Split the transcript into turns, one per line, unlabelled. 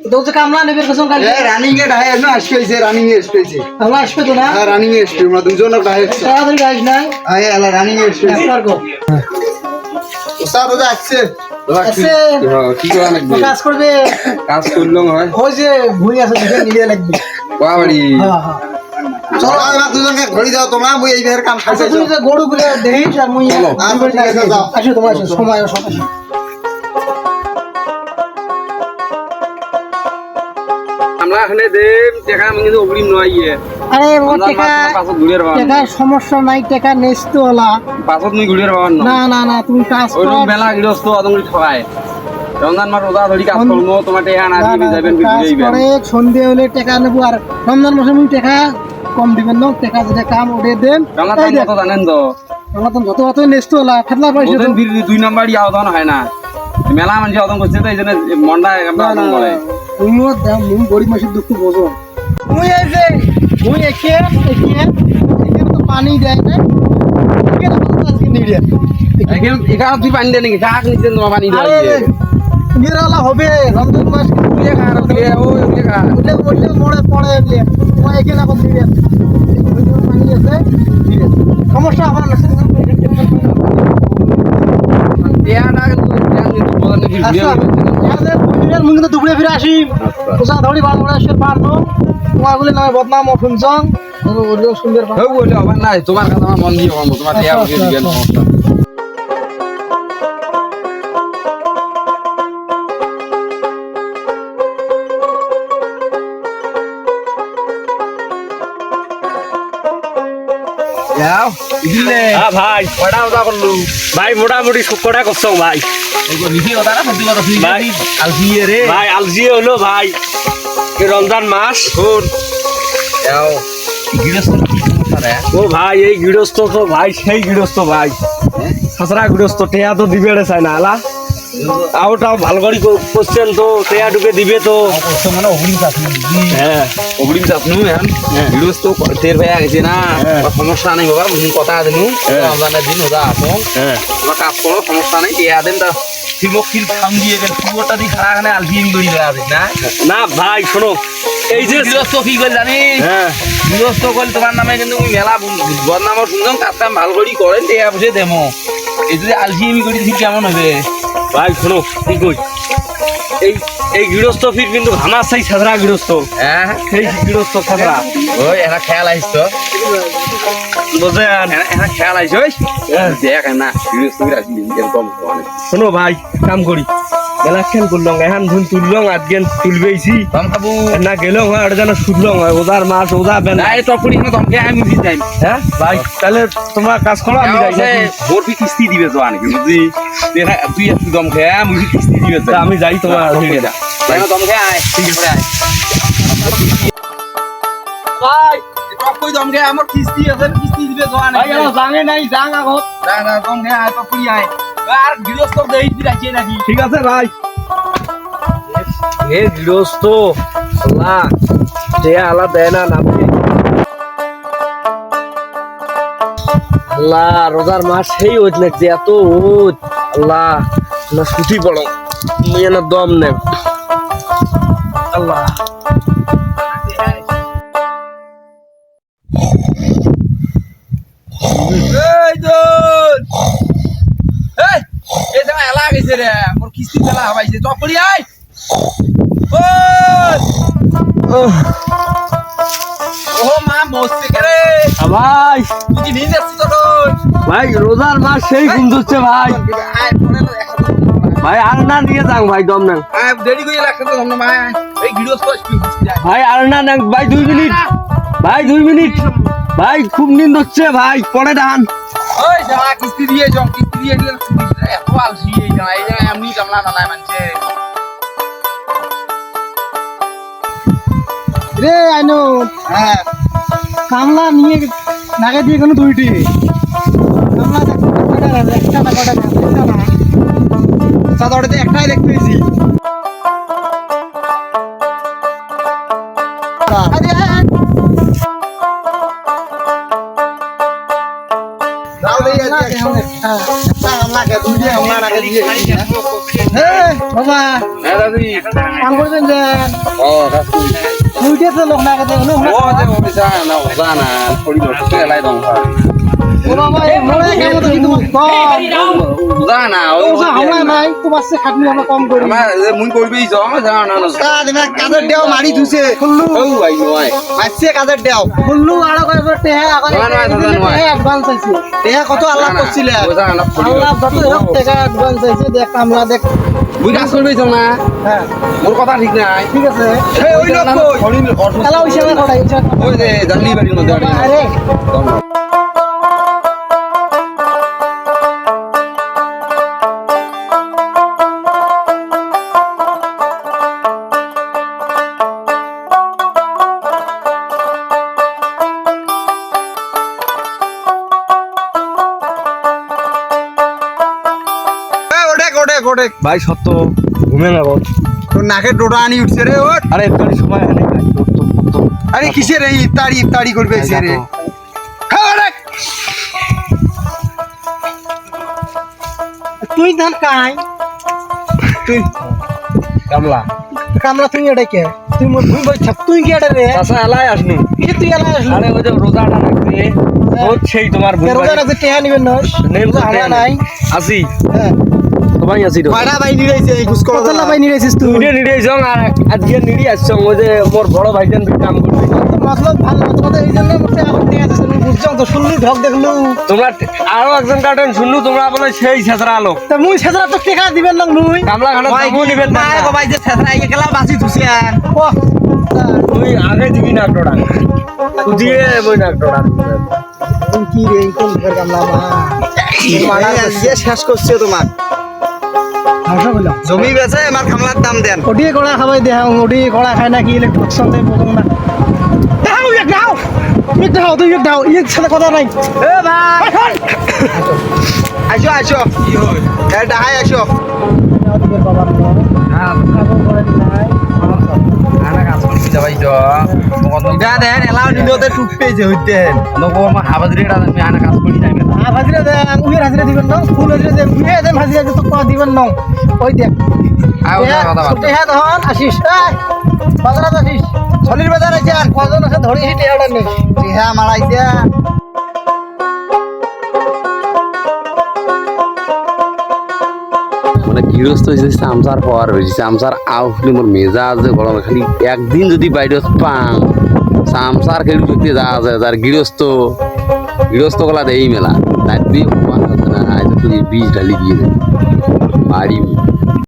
তো কামলা নেবে কসম কাল
এ রানিং এ ডাহে না আসবে হইছে রানিং এ আসবে
কামলা আসবে তো না?
হ্যাঁ রানিং এ আসবে আমরা দুজন ডাহে
তাড়াতাড়ি গাইস না?
আয় আলা রানিং এ আসবে।
একবার কর
ওস্তাদ ওটা আসছে
আছে।
কি করা লাগবে?
কাজ করবে।
কাজ করলাম হয়।
ওই যে ভুঁই আছে দেখে নিয়ে লাগবে।
বাবাড়ি
হ্যাঁ হ্যাঁ।
চলো আমরা দুজনকে ঘড়ি দাও তোমরা মুই এই ভের কাম
আচ্ছা
খাইছে
তুই যে গরু গুলো দেখিস আর মুই।
আচ্ছা।
আসো তোমার আসো সময়
আমরা এখানে দেব দেখা কিন্তু অগ্রিম নয় ইয়ে।
আরে ও টেকা সমস্যা নাই টেকা নেস্ত হলা
পাওয়ার
না না না তুমি কাজ
ওই
কর।
মেলা গৃহস্থ অদঙ্গি ঠকায়। রমজান মাস রোজা ধরি কাজ
রম-
করব তোমার টেহা না
না,
দিয়ে যাবেন
কাজ সন্ধে হলে টেকা নেব। আর রমজান মাসে মুই টেকা কম দিবেন না টেকা যেটা কাম ওটা দেন।
রমজান কত জানেন তো।
রমজান যত অত নেস্ত হলা
দুই নাম্বার হয় না। মেলা মানুষ অদন করছে তো এই জন্য করে
তুমিও দাম মুই গরিব মাসের দুঃখ বোঝো মুই এই যে মুই একে একে একে তো পানি দেয় না
এখানে এখানে
হবে রমজান মাস মরে পড়ে এলে তোমার একে না করে নিড়ে পানি আছে নিড়ে সমস্যা আমার না
কিন্তু টেহা কিন্তু
দুপুরে ফিরে আসি। পোষা ধরি বার করে আসে পারনো তোমার গুলি নামে বদনাম শুনছং। সুন্দর
না তোমার কথা আমার মন দিয়ে তোমার যাও দিলে
হ্যাঁ ভাই
কয়টা ওটা করলু।
ভাই মোটামুটি কটা করছ ভাই।
নিচে ওটা না সত্যি কথা
ভাই।
আলফিয়ে রে।
ভাই আলজিয়ে হলো ভাই। রমজান মাস।
শোন। যাও। গৃহস্থ
ও ভাই এই গৃহস্থ তো ভাই সেই গৃহস্থ ভাই। খাসরা গৃহস্থ টেয়া তো দিবে চাই না আলা। আওটাও ভালো করে করছেন তো টেয়া ঢুকে দিবে তো।
মানে অগ্রিম চাপ
হ্যাঁ।
অগ্রিম চাপ নু হ্যাঁ গৃহস্থ তের ভাই গেছে না।
হ্যাঁ।
সমস্যা নেই বাবা কথা দিনু
হ্যাঁ।
রমজানের দিন আসো
হ্যাঁ।
কাজ করো সমস্যা নেই টিয়া দেন তা। ফিমক খাম দিয়ে গেল ফুয়োটা দি খাড়া খানে আলফিয়ে গড়ি দেওয়া না?
না ভাই শোনো এই যে
গৃহস্থ কি করল জানিস?
হ্যাঁ।
গৃহস্থ করল তোমার নামে কিন্তু মুই মেলা বদনামও শুনছম কাজ কাম ভালো করি করেন টিয়া বুঝে দেমো এই যদি আলফিয়ে করি কেমন হবে?
ভাই শোনো কি কই? এই এই গৃহস্থ ফির কিন্তু আমার সেই সাদরা গৃহস্থ।
হ্যাঁ
সেই গৃহস্থ সাদরা।
ওই এরা খেয়াল আইস তো
বোঝেন
এরা খেয়াল আইস ওই দেখ না গৃহস্থ
শোনো ভাই কাম করি। বেলা খেল করলং এখন ধুন তুললং আজকেন তুলবেইছি।
কম
না গেলং হয় আর যেন শুনলং হয় ওজার মাছ ওজা বেন।
এই টপুরি না তোমাকে আমি যাই
হ্যাঁ? ভাই তাহলে তোমরা কাজ করো আমি যাই। নাকি?
কি কিস্তি দিবে তো আনি বুঝলি? দেখা- তুই একটু দম খেয়ে আমি কি কিস্তি দিবে তো।
আমি যাই তোমার
ঠিক আছে তাই দম খেয়ে আয় ঠিক আছে আয়। ভাই টপ দম খেয়ে আমার কিস্তি আছে কিস্তি দিবে তো আনি।
ভাই আমার নাই যাং আগত।
না না দম খেয়ে আয় টপুরি আয়। আর গৃহস্থ দেই রাখি নাকি?
ঠিক আছে ভাই এ গৃহস্থ আল্লাহ যে আলা দেয় না নামে। আল্লাহ রোজার মাস সেই ওত লাগছে এত ওত আল্লাহ না সুতি পড়ো মুই না দম নেব আল্লাহ।
গেছে রে মোর কিস্তি ফেলা হবাইছে। টপুরি আয়। ওই ও মা মস্তে করে
ভাই।
তুই কি নিয়ে যাচ্ছিস তো
ভাই রোজার মাস সেই ঘুম ধরছে ভাই।
তো
ভাই আর না নিয়ে যাং ভাই দম
আয় দেরি করে মা এই বুঝতে যায়
ভাই আর না ভাই দুই মিনিট। ভাই দুই মিনিট। ভাই খুব নিন্দ হচ্ছে ভাই পরে ডান
ওই জামা কিস্তি দিয়ে জম কিস্তি দিয়ে দিলে জামা এই জামা এমনি কামলা না। মানছে
রে আইনো
হ্যাঁ।
কামলা নিয়ে নাগে দিয়ে কোনো দুইটি। কামলা দেখো একটা না রাখবে? একটা না।
সাদা ওটাতে একটাই দেখতে পেয়েছি।
আরে, লোক না
ও
বাবা এই মরে কেমন তো কিন্তু কম
ওজা না ও
ওসা নাই তোমার সে খাটনি আমরা কম করি
আমার মুই করবেই যাও আমার জানা না না
কাজ না দেও মারি ধুছে
খুল্লু
ও ভাই নয়
মারছে কাজের দেও
খুল্লু আড়া করে বটে হ্যাঁ আগে
নয়, নয়, দাদা, নয়।
অ্যাডভান্স আছে
দেহা কত আল্লাহ করছিলে
আল্লাহ যত হোক টাকা অ্যাডভান্স আছে দেখ কামলা দেখ
মুই কাজ করবেই যাও না
হ্যাঁ
মোর কথা ঠিক নাই
ঠিক আছে
এই ওই লোক কই?
খেলা হইছে না কড়াই
ওই যে। জানলি বাড়ির মধ্যে
আরে
ভাই সত্য ঘুমে না গো
তোর নাকে ডোডা আনি উঠছে রে ওঠ।
আরে একটু সময় তো
আরে কিসের এই ইফতারি ইফতারি করবে এসে রে হ্যাঁ
তুই ধান কাই
তুই
কামলা।
কামলা তুই এটা কে? তুই মোর ভুই বই থাক তুই কে এটা রে?
চাষা এলাই আসনু।
কি তুই এলা আসলি?
আরে ওই যে রোজাটা রাখতে। ও সেই তোমার
জন আছে টেহা নিবেন না।
তো
হামলা নাই।
আসি।
হ্যাঁ।
সবাই তো।
এই ঘুষ করো
কত লাভাই নিয়েছিস তুই?
নিড়ে আর আজকে নিড়ি আসছো ওই যে মোর বড় ভাইজান কাম করবি
তো মতলব ভালো তোমাদের এই জন্য এখন বুঝছ তো শুনলু ঢক দেখলু।
তোমরা আরও একজন কার্টন শুনলু তোমরা বলে সেই ছেঁচড়া আলো।
তা মুই সেজরা তো টেকা দিবেন না মুই।
কামলা খানা দামও নিবেন না।
মায়ের বাবাই যে ছেসরা এই গেলা বাসি ধুছে আর
ও
তুই আগে দিবি না টোড়া তুই দিয়ে বই না টোড়া
তুই কি রে কোন ঘর কামলা মা?
শেষ করছে তোমার। জমি বেচে আমার খামলার দাম দেন।
ওটি কড়া খাবাই দেহ ওটি কড়া খায় না কি ইলেকট্রিকশন দেয় বলুন না। দাও ইয়ে দাও। ইয়ে দাও তুই ইয়ে দাও। ইয়ে সাথে কথা নাই।
এ ভাই। আসো আসো এ ডাহাই আসো
বাবার
দেন এলাও দিনতে টুট পেয়েছে হইতে
নকো আমার হাবাদরিটা আমি আনা কাজ করি যাই
আর হাজিরা দেন উইয়ের হাজিরা দিবেন না ফুল হাজিরা দেন উইয়ে দেন হাজিরা দিতে তো দিবেন না। ওই দেখ
আও কথা
ছোট হ্যাঁ তখন আসিস। বাজারে আসিস
ছলির বাজার আছে আর
কজন আছে ধরি হিটে এটা নেই
টিহা মারাইছে
মানে গৃহস্থ হয়েছে সামসার পাওয়ার হয়েছে সামসার আউ হলে মোর মেজাজ গরম খালি একদিন যদি বাইরে পাং সামসার খেলু দেখতে যা আছে তার গৃহস্থ গৃহস্থ গলা দেই মেলা। তাই দিয়ে বীজ ঢালি দিয়ে দে বাড়ি